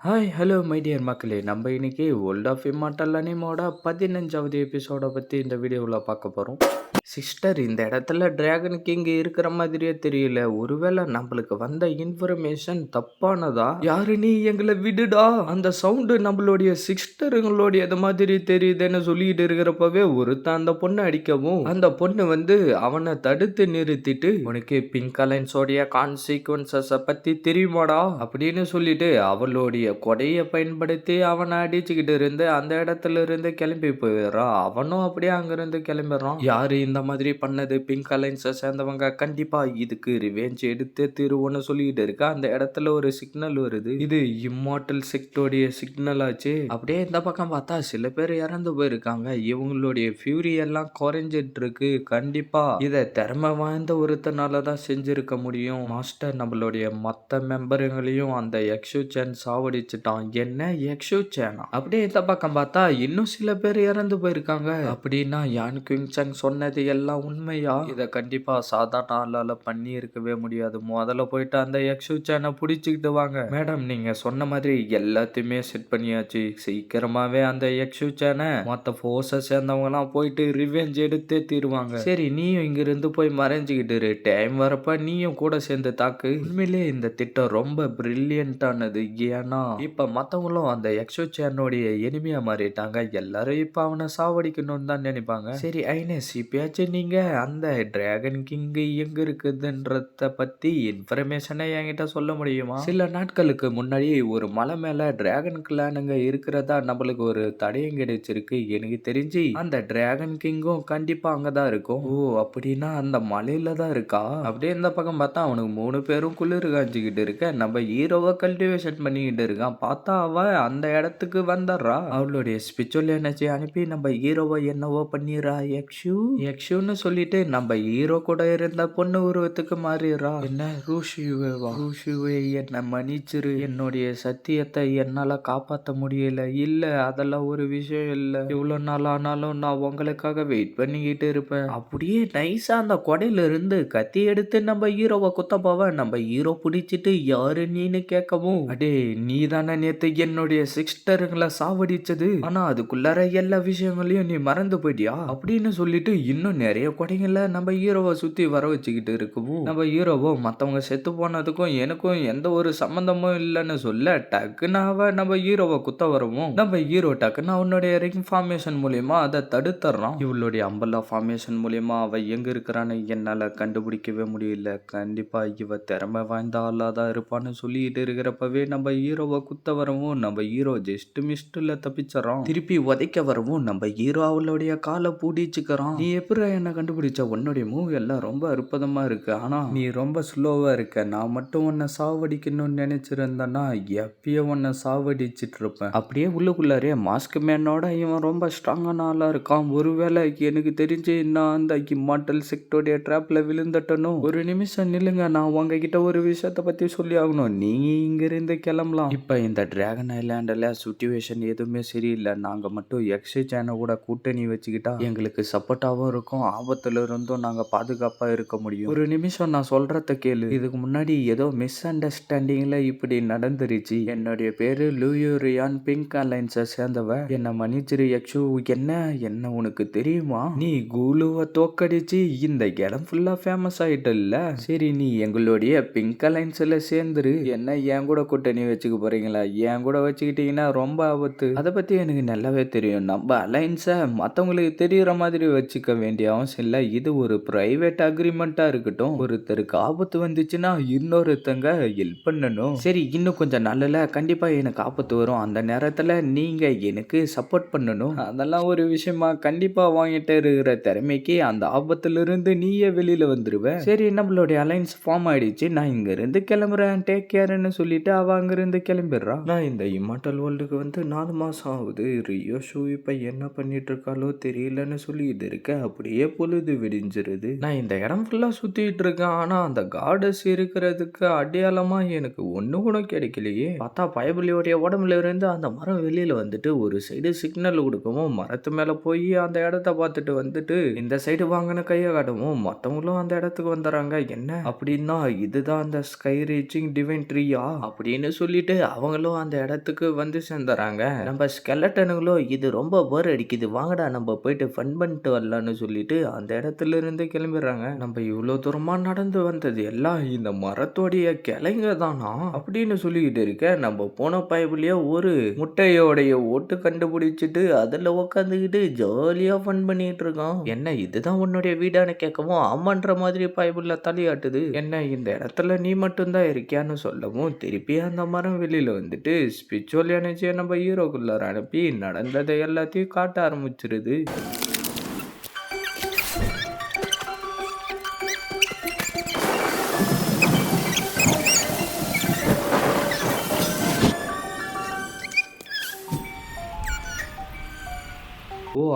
Hi hello my dear மக்களே. நம்ம இன்னைக்கு ஓல்ட் ஆஃப் இம்மாட்டல் அனிமோட பதினஞ்சாவது எபிசோடை பற்றி இந்த வீடியோவில் பார்க்க போகிறோம் சிஸ்டர் இந்த இடத்துல டிராகன் கிங் இருக்கிற மாதிரியே தெரியல. ஒருவேளை நம்மளுக்கு வந்த இன்ஃபர்மேஷன் தப்பானதா? யாரு நீ எங்களை விடுடா? அந்த சவுண்டு நம்மளுடைய சிஸ்டருங்களுடைய இது மாதிரி தெரியுதுன்னு சொல்லிட்டு இருக்கிறப்பவே ஒருத்தன் அந்த பொண்ணை அடிக்கவும் அந்த பொண்ணு வந்து அவனை தடுத்து நிறுத்திட்டு உனக்கு பிங்க் அலைன்ஸோடைய கான்சிக்வன்சஸை பத்தி தெரியுமாடா? அப்படின்னு சொல்லிட்டு அவளுடைய கொடையை பயன்படுத்தி அவனை அடிச்சுக்கிட்டு இருந்து அந்த இடத்துல இருந்து கிளம்பி போயிடுறான் அவனும் அப்படியே அங்கிருந்து கிளம்பிடுறான். யாரு இந்த மாதிரி பண்ணது பிங்க் அலைன்ஸை சேர்ந்தவங்க கண்டிப்பாக இதுக்கு ரிவேஞ்ச் எடுத்து தீருவோன்னு சொல்லிட்டு இருக்கா. அந்த இடத்துல ஒரு சிக்னல் வருது. இது இம்மார்டல் செக்டோடைய சிக்னல் ஆச்சு. அப்படியே இந்த பக்கம் பார்த்தா சில பேர் இறந்து போயிருக்காங்க. இவங்களுடைய ஃபியூரி எல்லாம் குறைஞ்சிட்டு இருக்கு கண்டிப்பா இதை திறமை வாய்ந்த ஒருத்தனால தான் செஞ்சிருக்க முடியும். மாஸ்டர் நம்மளுடைய மற்ற மெம்பருங்களையும் அந்த எக்ஷு சேன் சாவடிச்சிட்டான். என்ன எக்ஷு சேனா அப்படியே இந்த பக்கம் பார்த்தா இன்னும் சில பேர் இறந்து போயிருக்காங்க. அப்படின்னா யான் கிங் சங் சொன்னது எல்லாம் உண்மையா? இதை கண்டிப்பா சாதாரண ஆளால பண்ணி இருக்கவே முடியாது. முதல்ல போயிட்டு அந்த எக்ஷு சேனை பிடிச்சிக்கிட்டு வாங்க. மேடம் நீங்க சொன்ன மாதிரி எல்லாத்தையுமே செட் பண்ணியாச்சு. சீக்கிரமாவே அந்த எக்ஷு சேனை மொத்த ஃபோர்ஸை சேர்ந்தவங்கலாம் போயிட்டு ரிவெஞ்ச் எடுத்தே தீருவாங்க. சரி நீயும் இங்க இருந்து போய் மறைஞ்சுக்கிட்டு இரு. டைம் வரப்ப நீயும் கூட சேர்ந்து தாக்கு. உண்மையிலே இந்த திட்டம் ரொம்ப பிரில்லியன்டானது ஏன்னா இப்ப மத்தவங்களும் அந்த எக்ஷோ சேனோடைய எனிமையா மாறிட்டாங்க. எல்லாரும் இப்ப அவனை சாவடிக்கணும்னு தான் நினைப்பாங்க. சரி ஐனஸ் ஏதாச்சும் நீங்கள் அந்த டிராகன் கிங்கு எங்கே இருக்குதுன்றத பற்றி இன்ஃபர்மேஷனை என்கிட்ட சொல்ல முடியுமா? சில நாட்களுக்கு முன்னாடி ஒரு மலை மேலே டிராகன் கிளானுங்க இருக்கிறதா நம்மளுக்கு ஒரு தடயம் கிடைச்சிருக்கு. எனக்கு தெரிஞ்சு அந்த டிராகன் கிங்கும் கண்டிப்பாக அங்கே தான் இருக்கும். ஓ அப்படின்னா அந்த மலையில தான் இருக்கா? அப்படியே இந்த பக்கம் பார்த்தா அவனுக்கு மூணு பேரும் குளிர் காஞ்சிக்கிட்டு இருக்க. நம்ம ஹீரோவை கல்டிவேஷன் பண்ணிக்கிட்டு இருக்கான். பார்த்தா அவ அந்த இடத்துக்கு வந்துடுறா. அவளுடைய ஸ்பிரிச்சுவல் எனர்ஜி அனுப்பி நம்ம ஹீரோவை என்னவோ பண்ணிடுறா. யக்ஷு யக்ஷுன்னு சொல்லிட்டு நம்ம ஹீரோ கூட இருந்த பொண்ணு உருவத்துக்கு மாறிடுறா. என்ன? ரூஷிவேவா ரூஷுவே என்ன மன்னிச்சிரு. என்னுடைய சத்தியத்தை என்னால காப்பாற்ற முடியல. இல்ல அதெல்லாம் ஒரு விஷயம் இல்ல. இவ்வளவு நாள் ஆனாலும் நான் உங்களுக்காக வெயிட் பண்ணிக்கிட்டு இருப்பேன். அப்படியே நைஸா அந்த கொடையில இருந்து கத்தி எடுத்து நம்ம ஹீரோவை குத்த போவேன் நம்ம ஹீரோ பிடிச்சிட்டு யாரு நீன்னு கேட்கவும்? அடே நீ தானே நேத்து என்னுடைய சிஸ்டருங்களை சாவடிச்சது. ஆனா அதுக்குள்ளார எல்லா விஷயங்களையும் நீ மறந்து போயிட்டியா? அப்படின்னு சொல்லிட்டு இன்னும் நிறைய கொடைகளை நம்ம ஹீரோவை சுத்தி வர வச்சுக்கிட்டு இருக்கவும் நம்ம ஹீரோவோ மத்தவங்க செத்து போனதுக்கும் எனக்கும் எந்த ஒரு சம்பந்தமும் இல்லைன்னு சொல்ல டக்குன்னு அவ நம்ம ஹீரோவை குத்த வரவும் நம்ம ஹீரோ டக்குன்னு அவனுடைய ரிங் ஃபார்மேஷன் மூலியமா அதை தடுத்துறான். இவளுடைய அம்பல்லா ஃபார்மேஷன் மூலியமா அவ எங்க இருக்கிறான்னு என்னால கண்டுபிடிக்கவே முடியல. கண்டிப்பா இவ திறமை வாய்ந்த ஆளா தான் இருப்பான்னு சொல்லிட்டு இருக்கிறப்பவே நம்ம ஹீரோவை குத்த வரவும் நம்ம ஹீரோ ஜஸ்ட் மிஸ்ட்ல தப்பிச்சறோம் திருப்பி உதைக்க வரவும் நம்ம ஹீரோ அவளுடைய காலை பூடிச்சுக்கிறான். நீ எப்படி என்னை கண்டுபிடிச்ச? உன்னுடைய மூவ் எல்லாம் ரொம்ப அற்புதமாக இருக்கு. ஆனால் நீ ரொம்ப ஸ்லோவாக இருக்க. நான் மட்டும் உன்னை சாவடிக்கணும்னு நினைச்சிருந்தேன்னா எப்பயோ உன்னை சாவடிச்சிட்டு இருப்பேன். அப்படியே உள்ளுக்குள்ளாரே மாஸ்க் மேனோட இவன் ரொம்ப ஸ்ட்ராங்கான ஆளா இருக்கான். ஒருவேளை எனக்கு தெரிஞ்சு நான் அந்த மாட்டல் செக்டோடைய ட்ராப்பில் விழுந்துட்டனும் ஒரு நிமிஷம் நில்லுங்க. நான் உங்ககிட்ட ஒரு விஷயத்த பற்றி சொல்லி ஆகணும். நீங்கள் இங்கிருந்து கிளம்பலாம். இப்போ இந்த ட்ராகன் ஐலாண்டில் சுச்சுவேஷன் எதுவுமே சரியில்லை. நாங்கள் மட்டும் எக்ஸைஜான கூட கூட்டணி வச்சுக்கிட்டா எங்களுக்கு சப்போர்ட்டாகவும் இருக்கும். ஆபத்துல இருந்தும் நாங்க பாதுகாப்பா இருக்க முடியும். ஒரு நிமிஷம் நான் சொல்றத கேளு. இதுக்கு முன்னாடி ஏதோ மிஸ் அண்டர்ஸ்டாண்டிங்ல இப்படி நடந்துருச்சு. என்னுடைய பேரு லூயூரியான் பிங்க் அலைன்ஸை சேர்ந்தவ. என்ன மன்னிச்சிரு யக்ஷு. என்ன? என்ன உனக்கு தெரியுமா? நீ கூலுவை தோக்கடிச்சு இந்த இடம் ஃபுல்லா ஃபேமஸ் ஆயிட்டல்ல. சரி நீ எங்களுடைய பிங்க் அலைன்ஸ்ல சேர்ந்துரு. என்ன என் கூட கூட்டணி வச்சுக்க போறீங்களா? என் கூட வச்சுக்கிட்டீங்கன்னா ரொம்ப ஆபத்து. அதை பத்தி எனக்கு நல்லாவே தெரியும். நம்ம அலைன்ஸை மற்றவங்களுக்கு தெரியற மாதிரி வச்சுக்க வேண்டிய அவசியம் இல்லை இது ஒரு பிரைவேட் அக்ரிமெண்ட்டாக இருக்கட்டும். ஒருத்தருக்கு ஆபத்து வந்துச்சுன்னா இன்னொருத்தங்க ஹெல்ப் பண்ணணும். சரி இன்னும் கொஞ்சம் நல்லல கண்டிப்பாக எனக்கு ஆபத்து வரும். அந்த நேரத்தில் நீங்கள் எனக்கு சப்போர்ட் பண்ணணும். அதெல்லாம் ஒரு விஷயமா கண்டிப்பாக வாங்கிட்டு இருக்கிற திறமைக்கு அந்த ஆபத்துலேருந்து நீயே வெளியில் வந்துடுவேன் சரி நம்மளுடைய அலைன்ஸ் ஃபார்ம் ஆயிடுச்சு. நான் இங்கேருந்து கிளம்புறேன். டேக் கேர்னு சொல்லிட்டு அவள் அங்கேருந்து கிளம்பிடுறான் நான் இந்த இமாட்டல் வேர்ல்டுக்கு வந்து நாலு மாதம் ஆகுது. ரியோ ஷூ இப்போ என்ன பண்ணிட்டு இருக்காளோ தெரியலன்னு சொல்லிட்டு இருக்க அப்போ அப்படியே பொழுது விடிஞ்சிருது. நான் இந்த இடம் ஃபுல்லாக சுற்றிட்டு இருக்கேன். ஆனால் அந்த காடஸ் இருக்கிறதுக்கு அடையாளமாக எனக்கு ஒன்று கூட கிடைக்கலையே. பார்த்தா பயபுலியோடைய உடம்புல இருந்து அந்த மரம் வெளியில் வந்துட்டு ஒரு சைடு சிக்னல் கொடுக்கவும் மரத்து மேலே போய் அந்த இடத்த பார்த்துட்டு வந்துட்டு இந்த சைடு வாங்கின கையை காட்டவும் மற்றவங்களும் அந்த இடத்துக்கு வந்துடுறாங்க. என்ன? அப்படின்னா இதுதான் அந்த ஸ்கை ரீச்சிங் டிவைன் ட்ரீயா அப்படின்னு சொல்லிட்டு அவங்களும் அந்த இடத்துக்கு வந்து சேர்ந்துறாங்க நம்ம ஸ்கெலட்டனுங்களும் இது ரொம்ப போர் அடிக்குது. வாங்கடா நம்ம போயிட்டு ஃபன் பண்ணிட்டு வரலான்னு சொல்லி சொல்லிட்டு அந்த இடத்துல இருந்து கிளம்பிடுறாங்க. நம்ம இவ்வளோ தூரமாக நடந்து வந்தது எல்லாம் இந்த மரத்தோடைய கிளைங்க தானா? அப்படின்னு சொல்லிக்கிட்டு இருக்க நம்ம போன பயபுலயே ஒரு முட்டையோடைய ஓட்டு கண்டுபிடிச்சிட்டு அதில் உக்காந்துக்கிட்டு ஜாலியாக ஃபன் பண்ணிட்டு இருக்கோம். என்ன இதுதான் உன்னுடைய வீடான்னு கேட்கவும் ஆமான்ற மாதிரி பைபிளில் தலையாட்டுது. என்ன இந்த இடத்துல நீ மட்டும்தான் இருக்கியான்னு சொல்லவும் திருப்பி அந்த மரம் வெளியில் வந்துட்டு ஸ்பிரிச்சுவல் எனர்ஜியை நம்ம ஹீரோக்குள்ளார அனுப்பி நடந்ததை எல்லாத்தையும் காட்ட ஆரம்பிச்சிருது.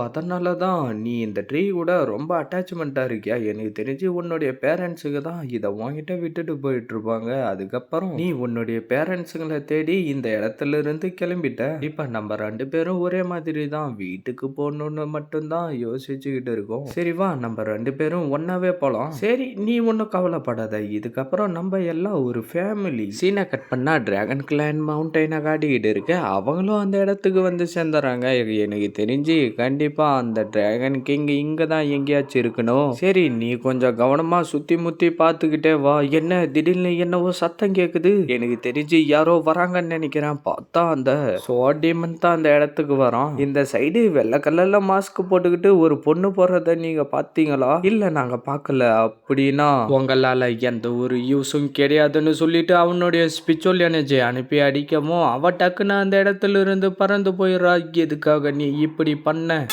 அதனால தான் நீ இந்த ட்ரீ கூட ரொம்ப அட்டாச்மெண்ட்டாக இருக்கியா? எனக்கு தெரிஞ்சு உன்னுடைய பேரண்ட்ஸுக்கு தான் இதை வாங்கிட்டு விட்டுட்டு போயிட்டுருப்பாங்க. அதுக்கப்புறம் நீ உன்னுடைய பேரண்ட்ஸுங்களை தேடி இந்த இடத்துல இருந்து கிளம்பிட்ட. இப்போ நம்ம ரெண்டு பேரும் ஒரே மாதிரி தான். வீட்டுக்கு போகணுன்னு மட்டும்தான் யோசிச்சுக்கிட்டு இருக்கோம். சரி வா நம்ம ரெண்டு பேரும் ஒன்னாவே போகலாம் சரி நீ ஒன்றும் கவலைப்படாத. இதுக்கப்புறம் நம்ம எல்லாம் ஒரு ஃபேமிலி. சீனை கட் பண்ணால் டிராகன் கிளான் மவுண்டன காட்டிக்கிட்டு இருக்க. அவங்களும் அந்த இடத்துக்கு வந்து சேர்ந்துறாங்க. எனக்கு தெரிஞ்சு கண்டிப்பா அந்த டிராகன் கிங் இங்க தான் எங்கேயாச்சும் இருக்கணும். சரி நீ கொஞ்சம் கவனமா சுத்தி முத்தி பார்த்துக்கிட்டே வா. என்ன திடீர்னு என்னவோ சத்தம் கேக்குது. எனக்கு தெரிஞ்சு யாரோ வராங்கன்னு நினைக்கிறேன். பார்த்தா அந்த சோடிமன் தான் அந்த இடத்துக்கு வரோம் இந்த சைடு வெள்ளை கலர்ல மாஸ்க் போட்டுக்கிட்டு ஒரு பொண்ணு போறத நீங்க பார்த்தீங்களா? இல்ல நாங்க பார்க்கல. அப்படின்னா உங்களால எந்த ஒரு யூஸும் கிடையாதுன்னு சொல்லிட்டு அவனுடைய ஸ்பிரிச்சுவல் எனர்ஜி அனுப்பி அடிக்கவும் அவ டக்குன்னு அந்த இடத்துல இருந்து பறந்து போயிடுறா. எதுக்காக நீ இப்படி பண்ண?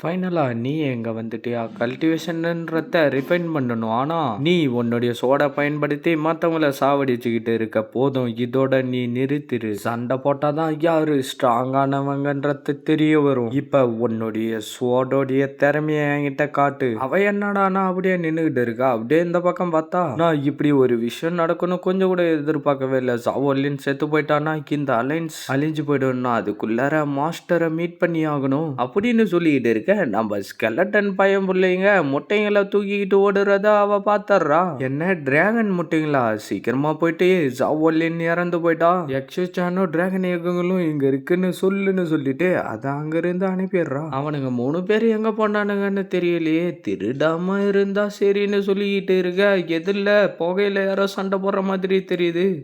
ஃபைனலாக நீ எங்கே வந்துட்டியா? கல்டிவேஷன்ன்றத ரிஃபைன் பண்ணணும். ஆனால் நீ உன்னுடைய சோடை பயன்படுத்தி மற்றவங்கள சாவடிச்சுக்கிட்டு இருக்க. போதும் இதோட நீ நிறுத்திரு. சண்டை போட்டால் தான் யாரு ஸ்ட்ராங்கானவங்கன்றது தெரிய வரும். இப்போ உன்னுடைய சோடோடைய திறமையை என்கிட்ட காட்டு. அவ நான் அப்படியே நின்றுக்கிட்டு இருக்கா. அப்படியே இந்த பக்கம் பார்த்தா நான் இப்படி ஒரு விஷயம் நடக்கணும் கொஞ்சம் கூட எதிர்பார்க்கவே இல்லை. சாவோலின் செத்து போயிட்டானா இந்த அலைன்ஸ் அழிஞ்சு போயிடும்னா அதுக்குள்ளார மாஸ்டரை மீட் பண்ணி ஆகணும் அப்படின்னு சொல்லிக்கிட்டு இருக்க நம்ம ஸ்கெலட்டன் பையன் பிள்ளைங்க முட்டைங்களை தூக்கிக்கிட்டு ஓடுறத அவ பார்த்தர்றா என்ன டிராகன் முட்டைங்களா? சீக்கிரமா போயிட்டு ஜாவோலின் இறந்து போயிட்டா. எக்ஸானோ டிராகன் ஏகங்களும் இங்க இருக்குன்னு சொல்லுன்னு சொல்லிட்டு அதை அங்கிருந்து அனுப்பிடுறா. அவனுங்க மூணு பேர் எங்க போனானுங்கன்னு தெரியலையே. திருடாம இருந்தா சரின்னு சொல்லிக்கிட்டு இருக்க. எதிரில் புகையில யாரோ சண்டை போடுற மாதிரி தெரியுது.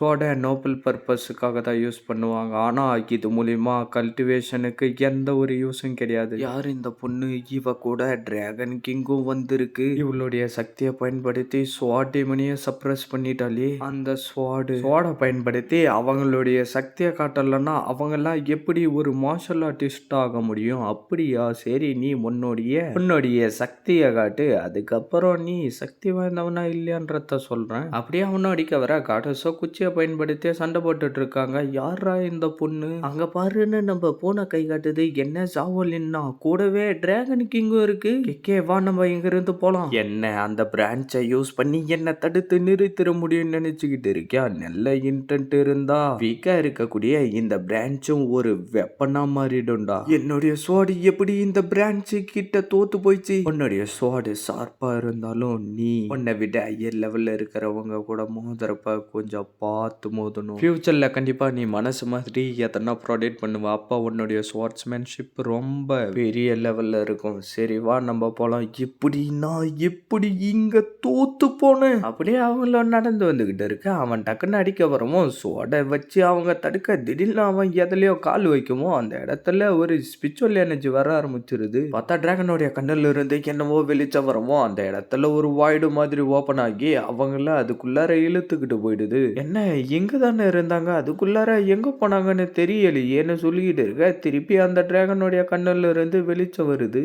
சோட நோபல் பர்பஸுக்காக தான் யூஸ் பண்ணுவாங்க. ஆனால் இது மூலிமா கல்டிவேஷனுக்கு எந்த ஒரு யூஸும் கிடையாது. யார் இந்த பொண்ணு? இவ கூட டிராகன் கிங்கும் வந்திருக்கு. இவளுடைய சக்தியை பயன்படுத்தி ஸ்வாட் டீமனையே சப்ரஸ் பண்ணிட்டாலே அந்த ஸ்வாடு ஸ்வாடை பயன்படுத்தி அவங்களுடைய சக்தியை காட்டலன்னா அவங்கெல்லாம் எப்படி ஒரு மார்ஷல் ஆர்டிஸ்ட் ஆக முடியும்? அப்படியா? சரி நீ உன்னுடைய உன்னுடைய சக்தியை காட்டு. அதுக்கப்புறம் நீ சக்தி வாய்ந்தவனா இல்லையான்றத சொல்றேன். அப்படியே அவனும் அடிக்க வர காட்டஸோ குச்சியை பயன்படுத்தி சண்டை போட்டுட்டு இருக்காங்க யாரா இந்த பொண்ணு? அங்க பாருன்னு நம்ம பூனை கை காட்டுது. என்ன ஜாவலின்னா கூடவே டிராகன் கிங்கும் இருக்கு. கேவா நம்ம இங்க இருந்து போலாம். என்ன அந்த பிரான்ச்சை யூஸ் பண்ணி என்ன தடுத்து நிறுத்திட முடியும்னு நினைச்சுக்கிட்டு இருக்கியா? நல்ல இன்டென்ட் இருந்தா. வீக்கா இருக்கக்கூடிய இந்த பிரான்ச்சும் ஒரு வெப்பனா மாறிடும்டா. என்னுடைய சோடு எப்படி இந்த பிரான்ச்சு கிட்ட தோத்து போயிடுச்சு உன்னுடைய சோடு ஷார்ப்பா இருந்தாலும் நீ உன்னை விட ஐயர் லெவல்ல இருக்கிறவங்க கூட மோதிரப்ப கொஞ்சம் பா பார்த்து மோதணும் ஃப்யூச்சரில் கண்டிப்பாக நீ மனசு மாதிரி எதனா ப்ரொடெக்ட் பண்ணுவா. அப்பா உன்னுடைய ஸ்வாட்ஸ்மேன்ஷிப் ரொம்ப பெரிய லெவலில் இருக்கும். சரி வா நம்ம போகலாம் எப்படி நான் எப்படி இங்கே தோத்து போனேன்? அப்படியே அவங்கள நடந்து வந்துக்கிட்டு இருக்கு. அவன் டக்குன்னு அடிக்க வரவும் சோடை வச்சு அவங்க தடுக்க திடீர்னு அவன் எதுலையோ கால் வைக்குமோ அந்த இடத்துல ஒரு ஸ்பிரிச்சுவல் எனர்ஜி வர ஆரம்பிச்சிருது. பார்த்தா டிராகனுடைய கண்ணில் இருந்து என்னவோ வெளிச்சம் வரமோ அந்த இடத்துல ஒரு வாய்டு மாதிரி ஓப்பன் ஆகி அவங்கள அதுக்குள்ளார இழுத்துக்கிட்டு போயிடுது. என்ன எங்கே தானே இருந்தாங்க? அதுக்குள்ளார எங்கே போனாங்கன்னு தெரியலையேன்னு சொல்லிக்கிட்டு இருக்க. திருப்பி அந்த டிராகனுடைய கண்ணில் இருந்து வெளிச்சம் வருது.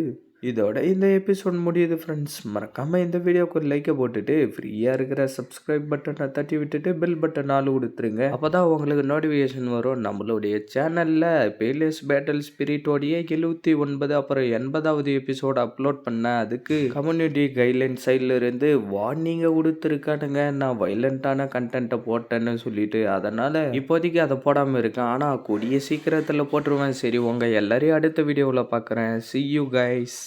இதோட இந்த எபிசோட் முடியுது ஃப்ரெண்ட்ஸ் மறக்காமல் இந்த வீடியோக்கு ஒரு லைக்கை போட்டுட்டு ஃப்ரீயாக இருக்கிற சப்ஸ்கிரைப் பட்டனை தட்டி விட்டுட்டு பெல் பட்டன் ஆள் கொடுத்துருங்க அப்போ தான் உங்களுக்கு நோட்டிஃபிகேஷன் வரும். நம்மளுடைய சேனலில் பேலேஸ் பேட்டல் ஸ்பிரிட்டோடைய எழுபத்தி ஒன்பது அப்புறம் எண்பதாவது எபிசோட் அப்லோட் பண்ணேன் அதுக்கு கம்யூனிட்டி கைட்லைன் சைடில் இருந்து வார்னிங்கை கொடுத்துருக்கானுங்க நான் வைலண்ட்டான கண்டென்ட்டை போட்டேன்னு சொல்லிட்டு அதனால் இப்போதைக்கு அதை போடாமல் இருக்கேன். ஆனால் கூடிய சீக்கிரத்தில் போட்டுருவேன். சரி உங்கள் எல்லாரையும் அடுத்த வீடியோவில் பார்க்குறேன் சி யூ கைஸ்